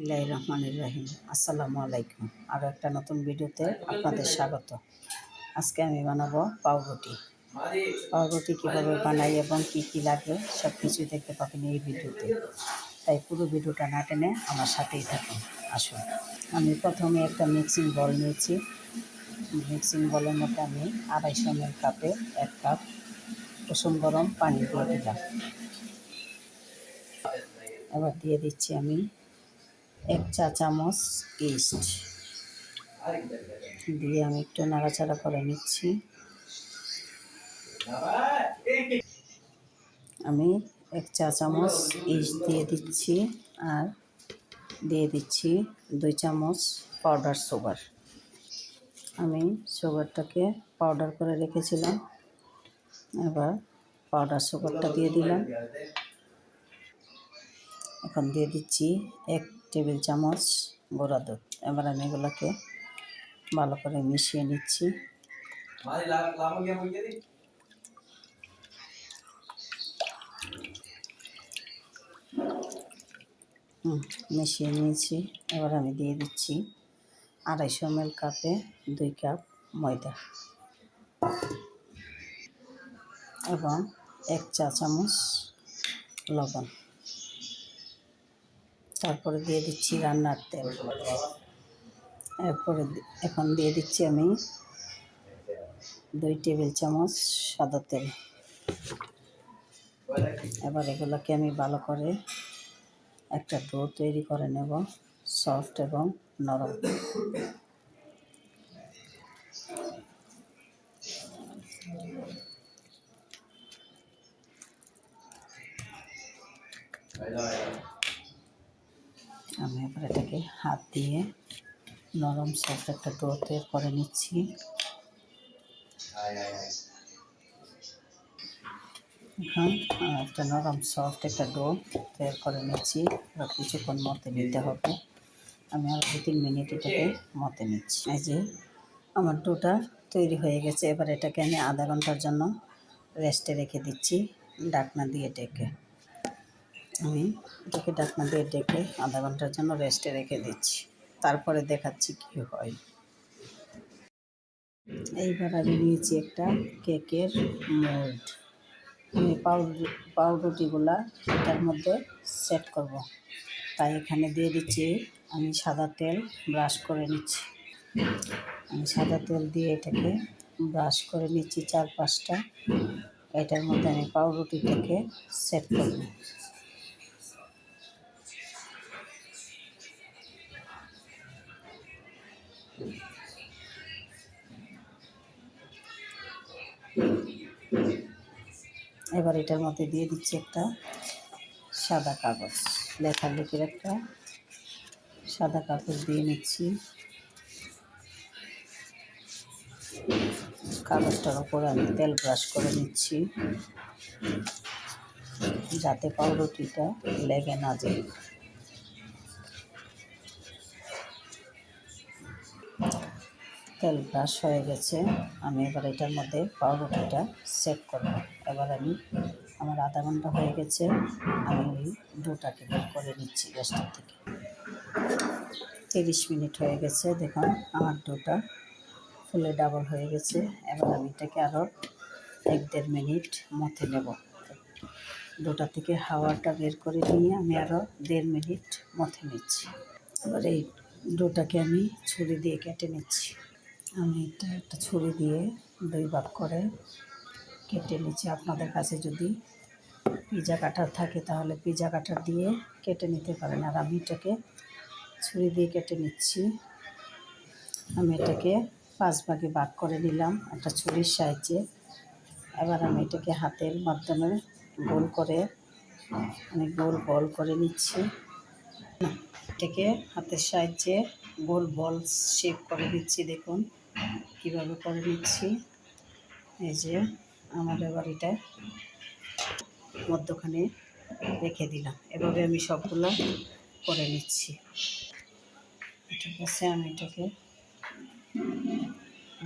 বিসমিল্লাহ রহমানির রাহিম। আসসালামু আলাইকুম। আরও একটা নতুন ভিডিওতে আপনাদের স্বাগত। আজকে আমি বানাবো পাউরুটি। পাউরুটি কীভাবে বানাই এবং কী কী লাগে সব কিছুই দেখতে পাবেন এই ভিডিওতে। তাই পুরো ভিডিওটা না টেনে আমার সাথেই থাকুন। আসুন। আমি প্রথমে একটা মিক্সিং বল নিয়েছি। মিক্সিং বলের মধ্যে আমি আড়াইশো এম কাপে এক কাপ কুসুম গরম পানি দিয়ে দিলাম। এবার দিয়ে দিচ্ছি আমি এক চা চামচ ইস্ট দিয়ে আমি একটু নাড়াচাড়া করে নিচ্ছি। আমি এক চা চামচ ইস্ট দিয়ে দিচ্ছি আর দিয়ে দিচ্ছি দুই চামচ পাউডার সুগার আমি সুগারটাকে পাউডার করে রেখেছিলাম, এবার পাউডার সুগারটা দিয়ে দিলাম। এখন দিয়ে দিচ্ছি এক টেবিল চামচ গোড়া দুধ। এবার আমি এগুলোকে ভালো করে মিশিয়ে নিচ্ছি। মিশিয়ে নিয়েছি। এবার আমি দিয়ে দিচ্ছি আড়াইশো এম কাপে দুই কাপ ময়দা এবং এক চা চামচ লবণ। তারপরে দিয়ে দিচ্ছি রান্নার তেল। এরপরে এখন দিয়ে দিচ্ছি আমি দুই টেবিল চামচ সাদা তেল। এবার এগুলোকে আমি ভালো করে একটা ডো তৈরি করে নেব, সফট এবং নরম। আমি এবার এটাকে হাত দিয়ে নরম সফট একটা ডো তৈরি করে নিচ্ছি। এখন একটা নরম সফট একটা ডো তৈরি করে নিচ্ছি। এবার কিছুক্ষণ মতে নিতে হবে। আমি আর দু তিন মিনিট এটাকে মতে নিচ্ছি। এই যে আমার ডোটা তৈরি হয়ে গেছে। এবার এটাকে আমি আধা ঘণ্টার জন্য রেস্টে রেখে দিচ্ছি। ডাকনা দিয়ে ডেকে। আমি এটাকে ডাকনা দিয়ে ডেকে আধা ঘণ্টার জন্য রেস্টে রেখে দিচ্ছি। তারপরে দেখাচ্ছি কি হয়। এইবার আমি নিয়েছি একটা কেকের মোল্ড আমি পাউরুটি পাউরুটিগুলা এটার মধ্যে সেট করব। তাই এখানে দিয়ে দিচ্ছি আমি সাদা তেল ব্রাশ করে নিচ্ছি। আমি সাদা তেল দিয়ে এটাকে ব্রাশ করে নিচ্ছি চার পাঁচটা। এটার মধ্যে আমি পাউরুটিটাকে সেট করব। এবার এটার মধ্যে দিয়ে দিচ্ছি একটা সাদা কাগজ লেখালেখির একটা সাদা কাগজ দিয়ে নিচ্ছি। কাগজটার উপরে আমি তেল ব্রাশ করে নিচ্ছি, যাতে পাউরুটিটা লেগে না যায়। তেল ব্রাশ হয়ে গেছে, আমি এবার এটার মধ্যে পাউরুটিটা সেট করব। এবার আমি আমার আধা ঘণ্টা হয়ে গেছে, আমি ওই ডোটাকে বের করে নিচ্ছি গ্যাসটার থেকে। তিরিশ মিনিট হয়ে গেছে, দেখুন আমার ডোটা ফুলে ডাবল হয়ে গেছে। এবার আমি এটাকে আরও এক দেড় মিনিট মথে নেব। ডোটা থেকে হাওয়াটা বের করে নিয়ে আমি আরও দেড় মিনিট মথে নিচ্ছি। এবার এই ডোটাকে আমি ছুরি দিয়ে কেটে নিচ্ছি। আমি এটা একটা ছুরি দিয়ে দুই ভাগ করে কেটে নিচ্ছি আপনাদের কাছে যদি পিজা কাটার থাকে তাহলে পিজা কাটার দিয়ে কেটে নিতে পারেন। আর আমি এটাকে ছুরি দিয়ে কেটে নিচ্ছি। আমি এটাকে পাঁচ ভাগে ভাগ করে নিলাম একটা ছুরির সাহায্যে। এবার আমি এটাকে হাতের মাধ্যমে গোল করে আমি গোল বল করে নিচ্ছি। এটাকে হাতের সাহায্যে গোল বল শেপ করে নিচ্ছি। দেখুন কীভাবে করে নিচ্ছি। এই যে আমার এবার এটা মধ্যখানে রেখে দিলাম। এভাবে আমি সবগুলো করে নিচ্ছি। ঠিক আছে আমি এটাকে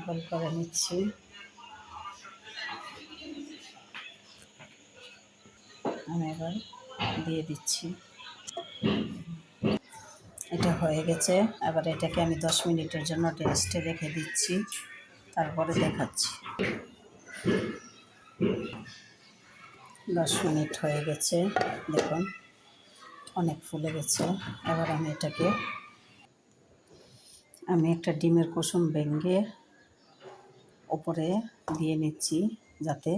গোল করে নিচ্ছি। আমি এবার দিয়ে দিচ্ছি। এটা হয়ে গেছে। এবার এটাকে আমি দশ মিনিটের জন্য রেস্টে রেখে দিচ্ছি। তারপরে দেখাচ্ছি। দশ মিনিট হয়ে গেছে। দেখুন, অনেক ফুলে গেছে। এবার আমি এটাকে, আমি একটা ডিমের কুসুম ভেঙে ওপরে দিয়ে নিচ্ছি যাতে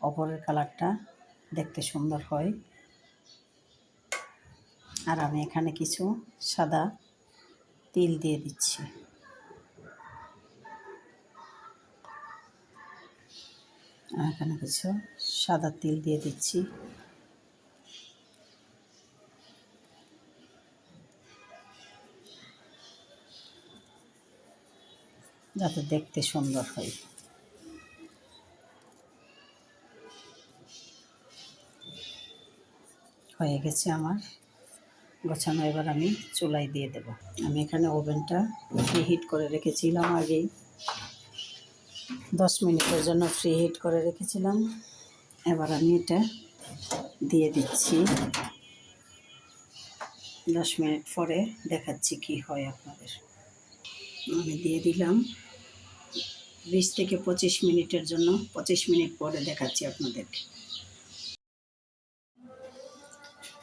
ওপরের কালারটা দেখতে সুন্দর হয়। আর আমি এখানে কিছু সাদা তিল দিয়ে দিচ্ছি। এখানে কিছু সাদা তিল দিয়ে দিচ্ছি। যাতে দেখতে সুন্দর হয়। হয়ে গেছে আমার। গোছানো, এবার আমি চুলাই দিয়ে দেব। আমি এখানে ওভেনটা হিট করে রেখেছিলাম আগেই। দশ মিনিটের জন্য ফ্রি হিট করে রেখেছিলাম। এবার আমি এটা দিয়ে দিচ্ছি। দশ মিনিট পরে দেখাচ্ছি কি হয় আপনাদের। আমি দিয়ে দিলাম। বিশ থেকে পঁচিশ মিনিটের জন্য, পঁচিশ মিনিট পরে দেখাচ্ছি আপনাদেরকে।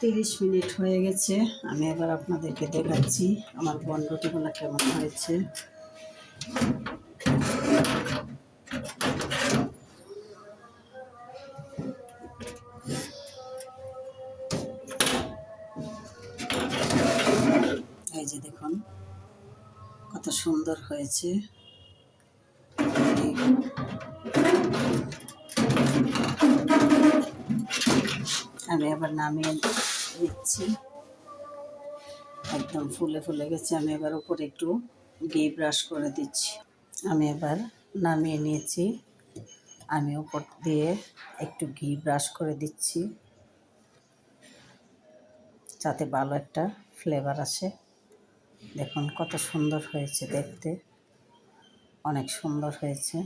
তিরিশ মিনিট হয়ে গেছে। আমি এবার আপনাদেরকে দেখাচ্ছি আমার বন রুটিগুলো কেমন হয়েছে। সুন্দর হয়েছে। আমি আবার নামিয়ে নিচ্ছি। একদম ফুলে ফুলে গেছে। আমি এবার উপরে একটু ঘি ব্রাশ করে দিচ্ছি। আমি এবার নামিয়ে নিয়েছি। আমি উপর দিয়ে একটু ঘি ব্রাশ করে দিচ্ছি। যাতে ভালো একটা ফ্লেভার আসে। দেখুন কত সুন্দর হয়েছে দেখতে। অনেক সুন্দর হয়েছে।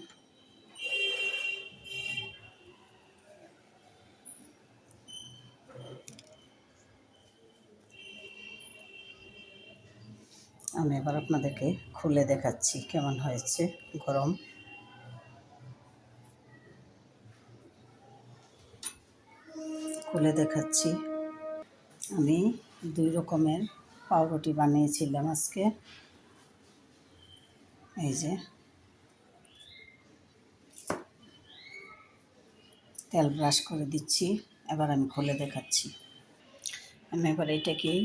আমি এবার আপনাদেরকে খুলে দেখাচ্ছি কেমন হয়েছে গরম। খুলে দেখাচ্ছি। আমি দুই রকমের পাউরুটি বানিয়েছিলাম আজকে। এই যে। তেল ব্রাশ করে দিচ্ছি, এবার আমি খুলে দেখাচ্ছি। আমি এবার এটাকেই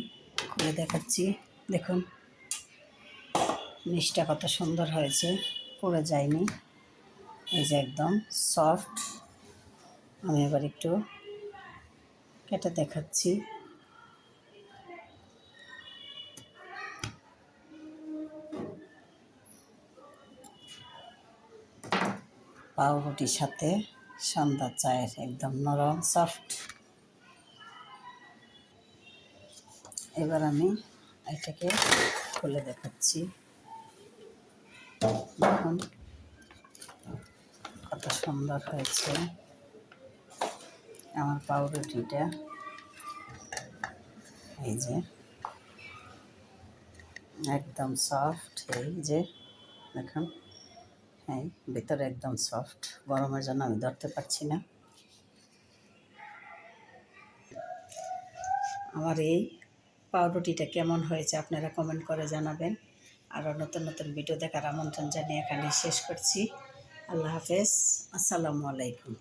খুলে দেখাচ্ছি। দেখুন, নিচটা কত সুন্দর হয়েছে, পড়ে যায়নি। এই যে একদম সফট। আমি এবার একটু কেটে দেখাচ্ছি। পাউরুটির সাথে সন্ধ্যা চায়ের একদম নরম সফট এবার আমি এটাকে খুলে দেখাচ্ছি। দেখুন, কত সুন্দর হয়েছে আমার পাউরুটিটা। এই যে, একদম সফট এই যে, দেখুন। হ্যাঁ ভেতরে একদম সফট গরমের জন্য আমি ধরতে পারছি না। আমার এই পাউরুটিটা কেমন হয়েছে আপনারা কমেন্ট করে জানাবেন। আরও নতুন নতুন ভিডিও দেখার আমন্ত্রণ জানিয়ে এখানে শেষ করছি। আল্লাহ হাফেজ। আসসালামু আলাইকুম।